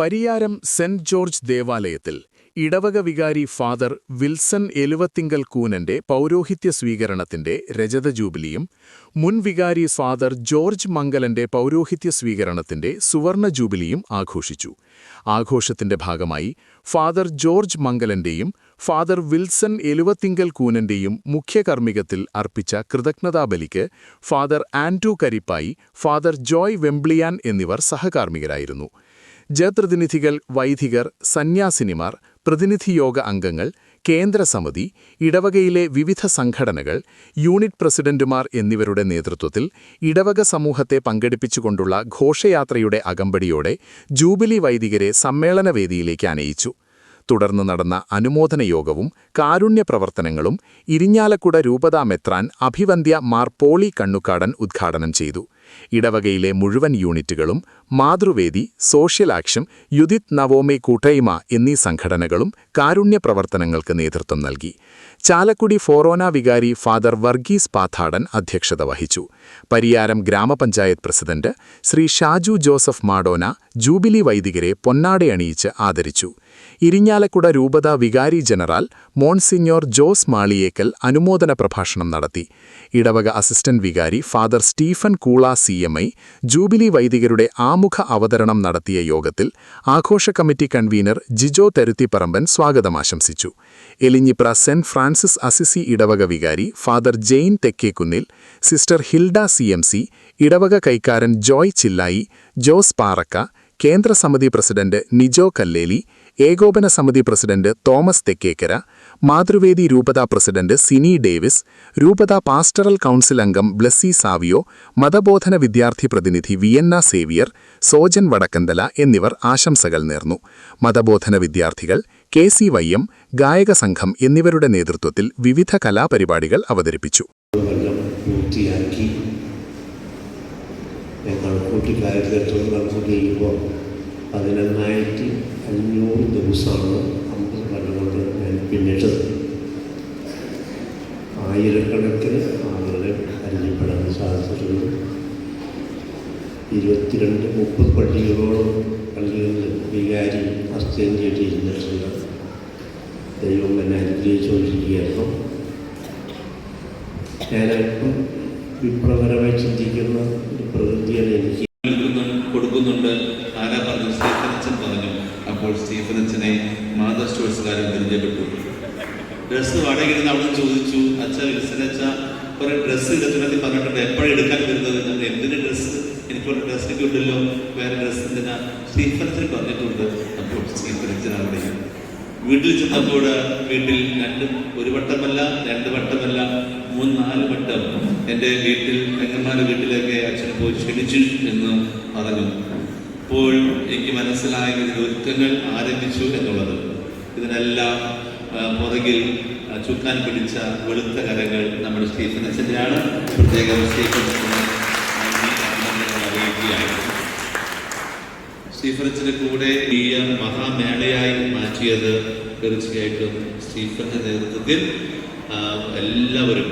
Pariyaram saint George ദേവാലയത്തിൽ ഇടവക വികാരി ഫാദർ വിൽസൺ എലുവത്തിങ്കൽ കൂനന്റെ പൗരോഹിത്യ സ്വീകരണത്തിന്റെ രജത ജൂബിലിയും മുൻ വികാരി ഫാദർ ജോർജ് മംഗലന്റെ പൗരോഹിത്യ സ്വീകരണത്തിന്റെ സുവർണ ജൂബിലിയും ആഘോഷിച്ചു. ആഘോഷത്തിന്റെ ഭാഗമായി ഫാദർ ജോർജ് മംഗലന്റെയും ഫാദർ വിൽസൺ എലുവത്തിങ്കൽ കൂനന്റെയും മുഖ്യകർമ്മികത്തിൽ അർപ്പിച്ച കൃതജ്ഞതാബലിക്ക് father Andrew Karippai father Joy വെംബ്ലിയാൻ എന്നിവർ സഹകാർമ്മികരായിരുന്നു. ജനപ്രതിനിധികൾ വൈദികർ സന്യാസിനിമാർ പ്രതിനിധിയോഗ അംഗങ്ങൾ കേന്ദ്രസമിതി ഇടവകയിലെ വിവിധ സംഘടനകൾ യൂണിറ്റ് പ്രസിഡന്റുമാർ എന്നിവരുടെ നേതൃത്വത്തിൽ ഇടവക സമൂഹത്തെ പങ്കെടുപ്പിച്ചുകൊണ്ടുള്ള ഘോഷയാത്രയുടെ അകമ്പടിയോടെ ജൂബിലി വൈദികരെ സമ്മേളനവേദിയിലേക്ക് അനയിച്ചു. തുടർന്ന് നടന്ന അനുമോദന യോഗവും കാരുണ്യ പ്രവർത്തനങ്ങളും ഇരിഞ്ഞാലക്കുട രൂപതാ മെത്രാൻ അഭിവന്ധ്യ മാർ പോളി കണ്ണുക്കാടൻ ഉദ്ഘാടനം ചെയ്തു. ഇടവകയിലെ മുഴുവൻ യൂണിറ്റുകളും മാതൃവേദി സോഷ്യൽ ആക്ഷൻ യുദിത് നവോമെ കൂട്ടയ്മ എന്നീ സംഘടനകളും കാരുണ്യ പ്രവർത്തനങ്ങൾക്ക് നേതൃത്വം നൽകി. ചാലക്കുടി ഫോറോന വികാരി ഫാദർ വർഗീസ് പാഥാടൻ അധ്യക്ഷത വഹിച്ചു. പരിയാരം ഗ്രാമപഞ്ചായത്ത് പ്രസിഡന്റ് ശ്രീ ഷാജു ജോസഫ് മാഡോന ജൂബിലി വൈദികരെ പൊന്നാടയണിയിച്ച് ആദരിച്ചു. ഇരിഞ്ഞാലക്കുട രൂപത വികാരി ജനറൽ മോൺസിഞ്ഞോർ ജോസ് മാളിയേക്കൽ അനുമോദന പ്രഭാഷണം നടത്തി. ഇടവക അസിസ്റ്റന്റ് വികാരി father Stephen Koola C M I jubilee വൈദികരുടെ ആമുഖ അവതരണം നടത്തിയ യോഗത്തിൽ ആഘോഷ കമ്മിറ്റി കൺവീനർ ജിജോ തെരുത്തിപ്പറമ്പൻ സ്വാഗതമാശംസിച്ചു എലിഞ്ഞിപ്ര സെന്റ് ഫ്രാൻസിസ് അസിസി ഇടവക വികാരി father Jain Thekkekunnil sister Hilda C M C ഇടവക കൈക്കാരൻ ജോയ് ചില്ലായി ജോസ് പാറക്ക കേന്ദ്ര സമിതി പ്രസിഡന്റ് നിജോ കല്ലേലി ഏകോപന സമിതി പ്രസിഡന്റ് തോമസ് തെക്കേക്കര മാതൃവേദി രൂപതാ പ്രസിഡന്റ് സിനി ഡേവിസ് രൂപതാ പാസ്റ്ററൽ കൗൺസിൽ അംഗം ബ്ലസ്സി സാവിയോ മതബോധന വിദ്യാർത്ഥി പ്രതിനിധി വിയന്ന സേവിയർ സോജൻ വടക്കന്തല എന്നിവർ ആശംസകൾ നേർന്നു. മതബോധന വിദ്യാർത്ഥികൾ കെ സി വൈ എം ഗായക സംഘം എന്നിവരുടെ നേതൃത്വത്തിൽ വിവിധ കലാപരിപാടികൾ അവതരിപ്പിച്ചു. ആയിരക്കണക്കിന് ആളുകളെ സാധിച്ചിട്ടുണ്ട്. ഇരുപത്തിരണ്ട് മുപ്പത് പള്ളികളോളം പള്ളികളിൽ വികാരി അസ്ഥ്യം ചെയ്തിരുന്നിട്ടുണ്ട് ദൈവം എന്നെ അനുഗ്രഹിച്ചുകൊണ്ടിരിക്കുകയായിരുന്നു. ഞാനല്പം വിപ്ലവകരമായി ചിന്തിക്കുന്ന ഒരു പ്രകൃതിയാണ് എനിക്ക് കൊടുക്കുന്നുണ്ട്. ആരാ പറഞ്ഞു? സ്റ്റീഫനച്ചൻ പറഞ്ഞു. അപ്പോൾ സ്റ്റീഫനച്ചനെ മാതാ സ്റ്റോഴ്സുകാരൻ പരിചയപ്പെട്ടു. ഡ്രസ്സ് വാടകയിരുന്ന് അവിടെ ചോദിച്ചു അച്ഛ വിൽസനച്ച കുറെ ഡ്രസ്സ് ഇടത്തിനകത്ത് പറഞ്ഞിട്ടുണ്ട്. എപ്പോഴെടുക്കാൻ വരുന്നത്? ഞാൻ എന്തിന് ഡ്രസ്സ് എനിക്കുണ്ടല്ലോ വേറെ ഡ്രസ്സ് എന്തിനാ? സ്റ്റീഫനച്ചൻ പറഞ്ഞിട്ടുണ്ട്. അപ്പോൾ സ്റ്റീഫനച്ചൻ അവിടെ വീട്ടിൽ ചെന്നപ്പോൾ വീട്ടിൽ രണ്ട് ഒരു വട്ടമല്ല രണ്ട് വട്ടമല്ല മൂന്ന് നാല് വട്ടം എന്റെ വീട്ടിൽ പെങ്ങന്മാരുടെ വീട്ടിലൊക്കെ അച്ഛൻ പോയി ക്ഷണിച്ചു എന്ന് പറഞ്ഞു. അപ്പോൾ എനിക്ക് മനസ്സിലായ ഒരുക്കങ്ങൾ ആരംഭിച്ചു എന്നുള്ളത്. ഇതിനെല്ലാം പുറകിൽ ചുക്കാൻ പിടിച്ച വെളുത്ത കരങ്ങൾ നമ്മുടെ സ്റ്റീഫൻ അച്ഛന്റെയാണ് പ്രത്യേകം സ്റ്റീഫൻ അറിയിക്കുകയാണ് കൂടെ ഈ മഹാമേളയായി മാറ്റിയത് തീർച്ചയായിട്ടും സ്റ്റീഫന്റെ നേതൃത്വത്തിൽ എല്ലാവരും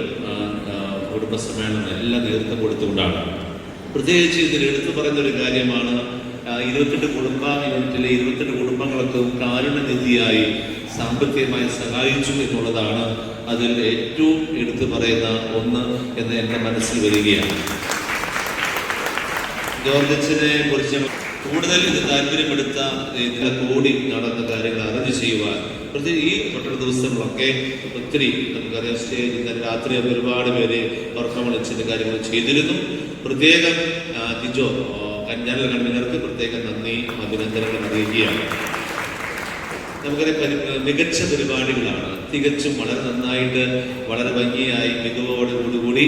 കുടുംബസമ്മേളനം എല്ലാം നേതൃത്വം കൊടുത്തുകൊണ്ടാണ്. പ്രത്യേകിച്ച് ഇതിൽ എടുത്തു പറയുന്ന ഒരു കാര്യമാണ് ഇരുപത്തെട്ട് കുടുംബ യൂണിറ്റിലെ ഇരുപത്തെട്ട് കുടുംബങ്ങൾക്ക് കാരുണ്യനിധിയായി സാമ്പത്തികമായി സഹായിച്ചു എന്നുള്ളതാണ് അതിൽ ഏറ്റവും എടുത്തു പറയുന്ന ഒന്ന് എന്ന് എന്റെ മനസ്സിൽ വരികയാണ്. ജോർജച്ചിനെ കുറിച്ച് കൂടുതൽ ഇത് താല്പര്യമെടുത്ത ഇതിലെ കൂടി നടന്ന കാര്യങ്ങൾ അറിഞ്ഞു ചെയ്യുവാൻ പ്രത്യേകിച്ച് ഈ തൊട്ടടുത്ത ദിവസങ്ങളൊക്കെ ഒത്തിരി നമുക്കറിയാം സ്റ്റേജിൽ ഇന്നലെ രാത്രി ഒരുപാട് പേര് പെർഫോമൻസിന്റെ കാര്യങ്ങൾ ചെയ്തിരുന്നു. പ്രത്യേകം തിജോ കഞ്ഞാല കൺവീനർക്ക് പ്രത്യേകം നന്ദി അഭിനന്ദനങ്ങൾ അറിയിക്കുകയാണ്. നമുക്കറിയാം മികച്ച പരിപാടികളാണ്. തികച്ചും വളരെ നന്നായിട്ട് വളരെ ഭംഗിയായി മികവോടുകൂടി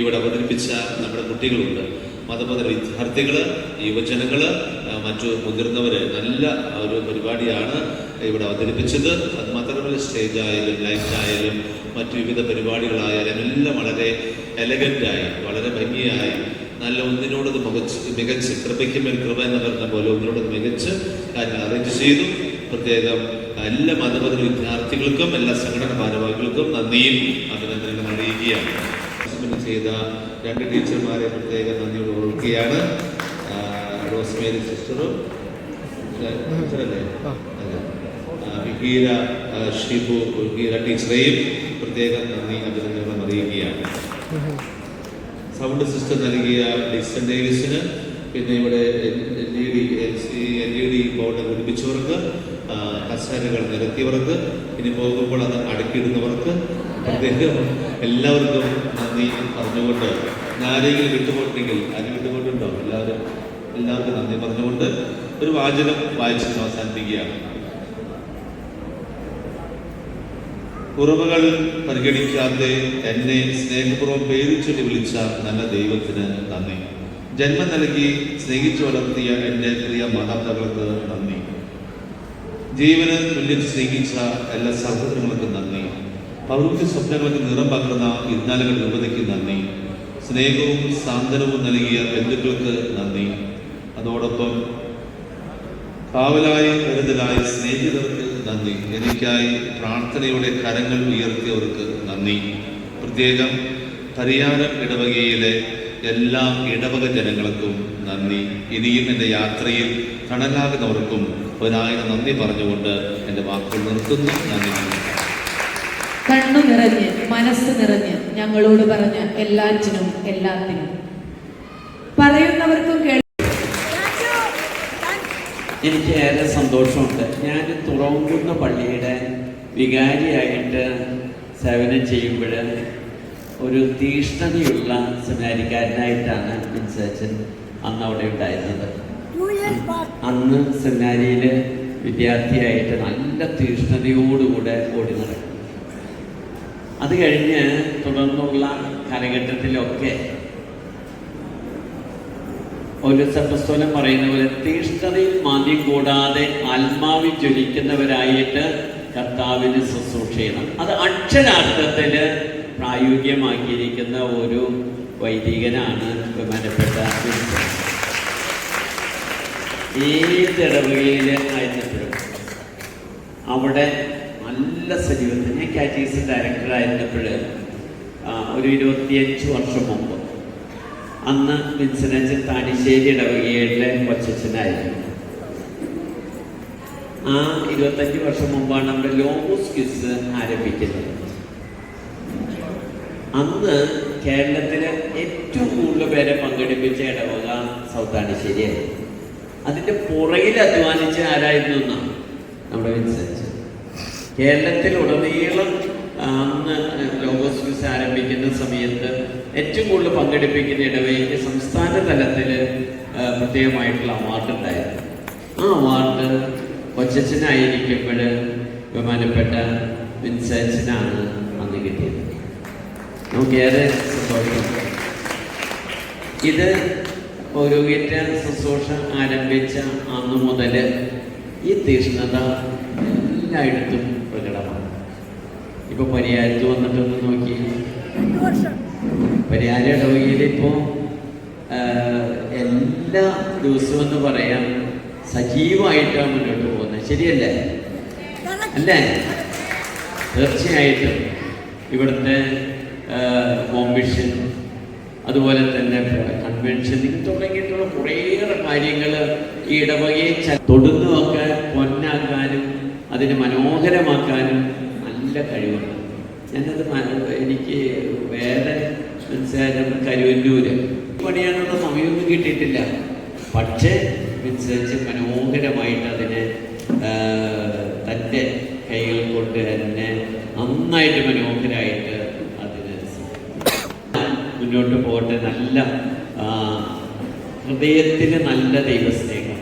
ഇവിടെ അവതരിപ്പിച്ച നമ്മുടെ കുട്ടികളുണ്ട്. മതപര വിദ്യാർത്ഥികൾ യുവജനങ്ങൾ മറ്റു മുതിർന്നവർ നല്ല ഒരു പരിപാടിയാണ് ഇവിടെ അവതരിപ്പിച്ചത്. അത് മാത്രമല്ല സ്റ്റേജ് ആയാലും ലൈറ്റ് ആയാലും മറ്റു വിവിധ പരിപാടികളായാലും എല്ലാം വളരെ എലഗന്റായി വളരെ ഭംഗിയായി നല്ല ഒന്നിനോടത് മികച്ച് മികച്ച് കൃപയ്ക്കുമേൽ കൃപ എന്ന് പറഞ്ഞ പോലെ ഒന്നിനോട് മികച്ച് കാര്യങ്ങൾ അറേഞ്ച് ചെയ്തു. പ്രത്യേകം എല്ലാ മതപര വിദ്യാർത്ഥികൾക്കും എല്ലാ സംഘടന ഭാരവാഹികൾക്കും നന്ദിയും അഭിനന്ദനങ്ങൾ അറിയിക്കുകയാണ്. ഹസ്ബൻഡ് ചെയ്ത രണ്ട് ടീച്ചർമാരെ പ്രത്യേക നന്ദിയോട് ഓർക്കുകയാണ്. റോസ്മേരി സിസ്റ്ററും? അല്ല ഷിബു വിഹീര ടീച്ചറെയും പ്രത്യേകം നന്ദി അഭിനന്ദനം അറിയിക്കുകയാണ്. സൗണ്ട് സിസ്റ്റം നൽകിയ ഡിസൺ ഡേവിസിന് പിന്നെ ഇവിടെ L E D L C L E D board പിടിപ്പിച്ചവർക്ക് കസേരകൾ നിരത്തിയവർക്ക് ഇനി പോകുമ്പോൾ അത് അടുക്കിയിടുന്നവർക്ക് എല്ലാവർക്കും നന്ദി പറഞ്ഞുകൊണ്ട്. ആരെങ്കിലും വിട്ടുപോയിട്ടുണ്ടെങ്കിൽ ആരും വിട്ടുപോയിട്ടുണ്ടോ? എല്ലാവരും എല്ലാവർക്കും നന്ദി പറഞ്ഞുകൊണ്ട് ഒരു വാചകം വായിച്ച് അവസാനിപ്പിക്കുകയാണ്. കുറവുകൾ പരിഗണിക്കാതെ എന്നെ സ്നേഹപൂർവം പേര് ചൊല്ലി വിളിച്ച നല്ല ദൈവത്തിന് നന്ദി. ജന്മം നൽകി സ്നേഹിച്ചു വളർത്തിയ എന്റെ പ്രിയ മാതാപിതാക്കൾക്ക് നന്ദി. ജീവന് തുല്യം സ്നേഹിച്ച എല്ലാ സഹോദരങ്ങൾക്കും നന്ദി. പൗരത്യ സ്വപ്നങ്ങൾക്ക് നിറം പകർന്ന ഇന്നാലുകൾ രൂപതയ്ക്ക് നന്ദി. സ്നേഹവും സാന്ത്വനവും നൽകിയ ബന്ധുക്കൾക്ക് നന്ദി. അതോടൊപ്പം കാവലായി കരുതലായ സ്നേഹിതർക്ക് നന്ദി. എനിക്കായി പ്രാർത്ഥനയുടെ കരങ്ങൾ ഉയർത്തിയവർക്ക് നന്ദി. പ്രത്യേകം പരിയാരം ഇടവകയിലെ എല്ലാ ഇടവക ജനങ്ങൾക്കും നന്ദി. ഇനിയും എന്റെ യാത്രയിൽ തണലാകുന്നവർക്കും ഒരായിരം നന്ദി പറഞ്ഞുകൊണ്ട് എന്റെ വാക്കുകൾ നിർത്തുന്നു. നന്ദി. കണ്ണു നിറഞ്ഞ് മനസ്സ് നിറഞ്ഞ് ഞങ്ങളോട് പറഞ്ഞ എല്ലാറ്റിനും എല്ലാത്തിനും. പറയുന്നവർക്കും കേൾ എനിക്ക് ഏറെ സന്തോഷമുണ്ട്. ഞാൻ തുറവുകുന്ന പള്ളിയുടെ വികാരിയായിട്ട് സേവനം ചെയ്യുമ്പോൾ ഒരു തീഷ്ണതയുള്ള സെമിനാരിക്കാരനായിട്ടാണ് മിൻസേച്ചൻ അന്ന് അവിടെ ഉണ്ടായിരുന്നത്. അന്ന് സെമിനാരിയിൽ വിദ്യാർത്ഥിയായിട്ട് നല്ല തീഷ്ണതയോടുകൂടെ ഓടി നടക്കും. അത് കഴിഞ്ഞ് തുടർന്നുള്ള കാലഘട്ടത്തിലൊക്കെ ഒരു സപ്പസ്തോലം പറയുന്ന പോലെ തീഷ്ണതയിൽ മാന്യം കൂടാതെ ആത്മാവിൽ ജ്വലിക്കുന്നവരായിട്ട് കർത്താവിന് ശുശ്രൂഷ ചെയ്യണം അത് അക്ഷരാർത്ഥത്തിൽ പ്രായോഗികമാക്കിയിരിക്കുന്ന ഒരു വൈദികനാണ് ബഹുമാനപ്പെട്ട. ഏത് ഇടവകയിൽ ആയിരുന്നപ്പോഴും അവിടെ നല്ല സജീവത്തിൽ ഞാൻ കാറ്റീസ് ഡയറക്ടറായിരുന്നപ്പോൾ ഒരു ഇരുപത്തിയഞ്ച് വർഷം മുമ്പ്. അന്ന് വിൻസനച്ചൻ താടിശ്ശേരി ഇടവകയുടെ കൊച്ചച്ഛനായിരുന്നു. ആ ഇരുപത്തഞ്ച് വർഷം മുമ്പാണ് നമ്മുടെ ലോഗോസ് ക്വിസ് ആരംഭിക്കുന്നത്. അന്ന് കേരളത്തിലെ ഏറ്റവും കൂടുതൽ പേരെ പങ്കെടുപ്പിച്ച ഇടവക സൗത്താണിശ്ശേരിയായിരുന്നു അതിന്റെ പുറകിൽ അധ്വാനിച്ച ആരായിരുന്നു എന്നാണ് നമ്മുടെ വിൻസെന്റ് കേരളത്തിൽ ഉടനീളം അന്ന് ലോഗോസ് ആരംഭിക്കുന്ന സമയത്ത് ഏറ്റവും കൂടുതൽ പങ്കെടുപ്പിക്കുന്ന ഇടവേക്ക് സംസ്ഥാന തലത്തിൽ പ്രത്യേകമായിട്ടുള്ള അവാർഡ് ഉണ്ടായിരുന്നു. ആ അവാർഡ് കൊച്ചച്ഛനായിരിക്കുമ്പോൾ ബഹുമാനപ്പെട്ട വിൻസാച്ചനാണ് അന്ന് കിട്ടിയത്. നമുക്കേറെ സന്തോഷം. ഇത് പൗരോഹിത്യ ശുശ്രൂഷ ആരംഭിച്ച അന്ന് മുതൽ ഈ തീഷ്ണത എല്ലായിടത്തും പ്രകടമാണ്. ഇപ്പൊ പരിഹാരത്ത് വന്നിട്ടൊന്ന് നോക്കി. പരിഹാര ഇടവകയിൽ എല്ലാ ദിവസവും എന്ന് പറയാം സജീവമായിട്ടാണ് മുന്നോട്ട് പോകുന്നത് ശരിയല്ലേ? അല്ലേ? തീർച്ചയായിട്ടും. ഇവിടുത്തെ കോമ്പിഷൻ അതുപോലെ തന്നെ കൺവെൻഷൻ ഇത് തുടങ്ങിയിട്ടുള്ള കുറേയേറെ കാര്യങ്ങൾ ഈ ഇടവകയെ തൊടുന്നതൊക്കെ പൊന്നാക്കാനും അതിനെ മനോഹരമാക്കാനും നല്ല കഴിവുണ്ട് ഞാനത് എനിക്ക് വേറെ മനസ്സിലായത് കരുവന്നൂര്. പണിയാനുള്ള സമയമൊന്നും കിട്ടിയിട്ടില്ല. പക്ഷേ മിൻസേച്ച് മനോഹരമായിട്ട് അതിനെ തന്റെ കൈകൾ കൊണ്ട് തന്നെ നന്നായിട്ട് മനോഹരമായിട്ട് അതിന് മുന്നോട്ട് പോകട്ടെ. നല്ല ഹൃദയത്തിന് നല്ല ദൈവസ്നേഹം.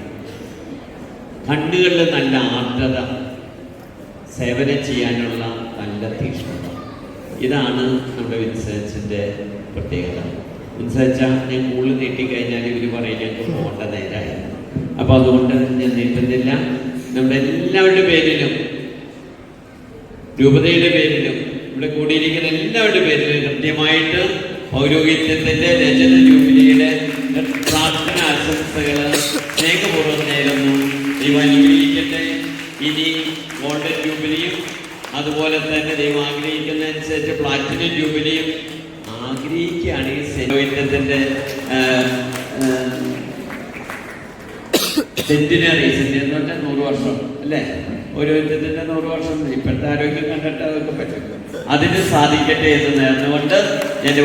കണ്ണുകളിൽ നല്ല ആർദ്രത. സേവനം ചെയ്യാനുള്ള നല്ല തീക്ഷണത ഇതാണ് നമ്മുടെ വിൻസേച്ചിന്റെ പ്രത്യേകത. വിൻസേച്ച ഞാൻ കൂടുതൽ നീട്ടിക്കഴിഞ്ഞാൽ ഇവർ പറയും ഞങ്ങൾക്ക് പോകേണ്ട നേരമായി അപ്പോൾ അതുകൊണ്ട് ഞാൻ നീട്ടുന്നില്ല. നമ്മുടെ എല്ലാവരുടെ പേരിലും രൂപതയുടെ പേരിലും ഇവിടെ കൂടിയിരിക്കുന്ന എല്ലാവരുടെ പേരിലും കൃത്യമായിട്ട് പൗരോഹിത്യത്തിന്റെ രചന ജൂബിലിയുടെ പ്രാർത്ഥന ആശംസകൾ സ്നേഹപൂർവം നേരുന്നു. ഇനി ഗോൾഡൻ ജൂബിലിയും അതുപോലെ തന്നെ ദൈവം ആഗ്രഹിക്കുന്ന അനുസരിച്ച് പ്ലാറ്റിനം ജൂബിലിയും ആഗ്രഹിക്കുകയാണ് ഈ പൗരോഹിത്യത്തിന്റെ സെന്റിനറി സെന്റിനറി എന്ന് പറഞ്ഞാൽ നൂറ് വർഷം അല്ലേ? ഓരോരുത്തരുടെ നൂറ് വർഷം ഇപ്പോഴത്തെ ആരോഗ്യം കണ്ടിട്ട് അതൊക്കെ പറ്റും. അതിന് സാധിക്കട്ടെ എന്ന് നേർന്നുകൊണ്ട് എന്റെ